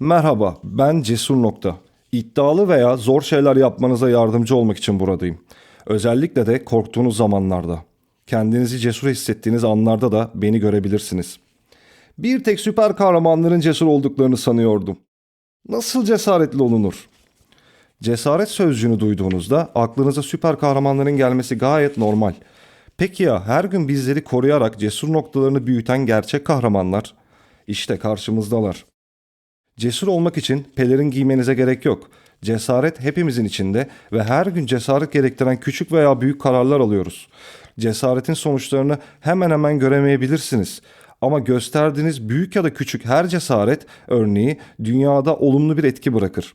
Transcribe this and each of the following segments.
Merhaba, ben Cesur Nokta. İddialı veya zor şeyler yapmanıza yardımcı olmak için buradayım. Özellikle de korktuğunuz zamanlarda. Kendinizi cesur hissettiğiniz anlarda da beni görebilirsiniz. Bir tek süper kahramanların cesur olduklarını sanıyordum. Nasıl cesaretli olunur? Cesaret sözcüğünü duyduğunuzda aklınıza süper kahramanların gelmesi gayet normal. Peki ya her gün bizleri koruyarak cesur noktalarını büyüten gerçek kahramanlar? İşte karşımızdalar. Cesur olmak için pelerin giymenize gerek yok. Cesaret hepimizin içinde ve her gün cesaret gerektiren küçük veya büyük kararlar alıyoruz. Cesaretin sonuçlarını hemen hemen göremeyebilirsiniz. Ama gösterdiğiniz büyük ya da küçük her cesaret örneği dünyada olumlu bir etki bırakır.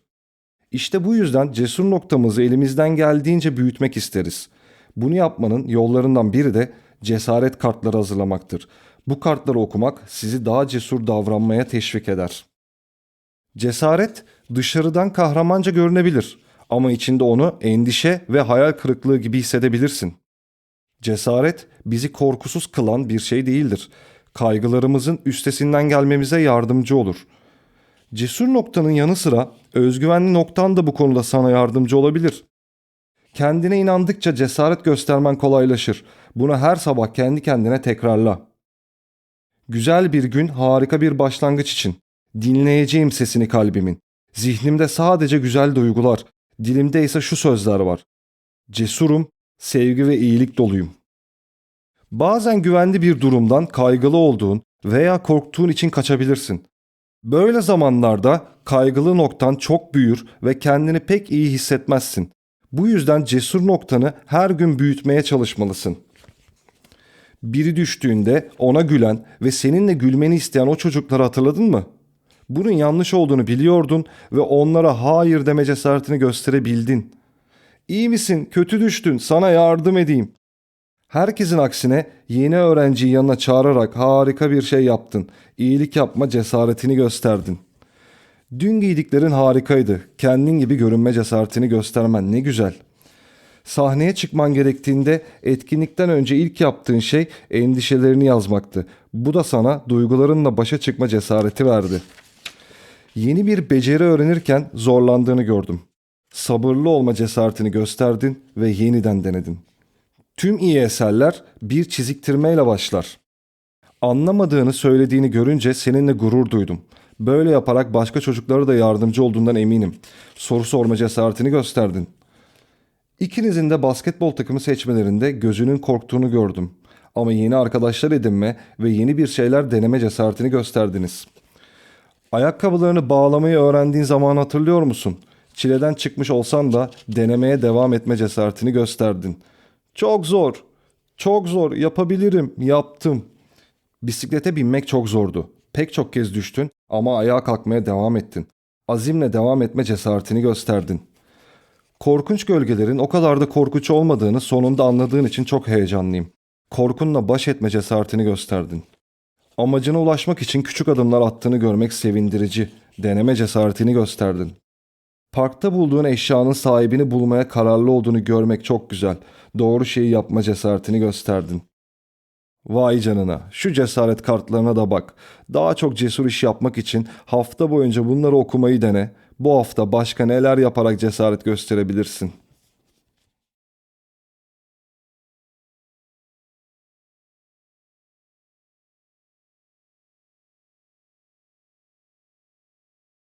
İşte bu yüzden cesur noktamızı elimizden geldiğince büyütmek isteriz. Bunu yapmanın yollarından biri de cesaret kartları hazırlamaktır. Bu kartları okumak sizi daha cesur davranmaya teşvik eder. Cesaret dışarıdan kahramanca görünebilir ama içinde onu endişe ve hayal kırıklığı gibi hissedebilirsin. Cesaret bizi korkusuz kılan bir şey değildir. Kaygılarımızın üstesinden gelmemize yardımcı olur. Cesur noktanın yanı sıra özgüvenli noktan da bu konuda sana yardımcı olabilir. Kendine inandıkça cesaret göstermen kolaylaşır. Bunu her sabah kendi kendine tekrarla. Güzel bir gün harika bir başlangıç için. Dinleyeceğim sesini kalbimin. Zihnimde sadece güzel duygular, dilimde ise şu sözler var. Cesurum, sevgi ve iyilik doluyum. Bazen güvenli bir durumdan kaygılı olduğun veya korktuğun için kaçabilirsin. Böyle zamanlarda kaygılı noktan çok büyür ve kendini pek iyi hissetmezsin. Bu yüzden cesur noktanı her gün büyütmeye çalışmalısın. Biri düştüğünde ona gülen ve seninle gülmeni isteyen o çocukları hatırladın mı? Bunun yanlış olduğunu biliyordun ve onlara hayır deme cesaretini gösterebildin. İyi misin? Kötü düştün. Sana yardım edeyim. Herkesin aksine yeni öğrenciyi yanına çağırarak harika bir şey yaptın. İyilik yapma cesaretini gösterdin. Dün giydiklerin harikaydı. Kendin gibi görünme cesaretini göstermen ne güzel. Sahneye çıkman gerektiğinde etkinlikten önce ilk yaptığın şey endişelerini yazmaktı. Bu da sana duygularınla başa çıkma cesareti verdi. Yeni bir beceri öğrenirken zorlandığını gördüm. Sabırlı olma cesaretini gösterdin ve yeniden denedin. Tüm iyi eserler bir çiziktirmeyle başlar. Anlamadığını söylediğini görünce seninle gurur duydum. Böyle yaparak başka çocuklara da yardımcı olduğundan eminim. Soru sorma cesaretini gösterdin. İkinizin de basketbol takımı seçmelerinde gözünün korktuğunu gördüm. Ama yeni arkadaşlar edinme ve yeni bir şeyler deneme cesaretini gösterdiniz. Ayakkabılarını bağlamayı öğrendiğin zaman hatırlıyor musun? Çileden çıkmış olsan da denemeye devam etme cesaretini gösterdin. Çok zor. Çok zor. Yapabilirim. Yaptım. Bisiklete binmek çok zordu. Pek çok kez düştün ama ayağa kalkmaya devam ettin. Azimle devam etme cesaretini gösterdin. Korkunç gölgelerin o kadar da korkunç olmadığını sonunda anladığın için çok heyecanlıyım. Korkunla baş etme cesaretini gösterdin. Amacına ulaşmak için küçük adımlar attığını görmek sevindirici. Deneme cesaretini gösterdin. Parkta bulduğun eşyanın sahibini bulmaya kararlı olduğunu görmek çok güzel. Doğru şeyi yapma cesaretini gösterdin. Vay canına, şu cesaret kartlarına da bak. Daha çok cesur iş yapmak için hafta boyunca bunları okumayı dene. Bu hafta başka neler yaparak cesaret gösterebilirsin?''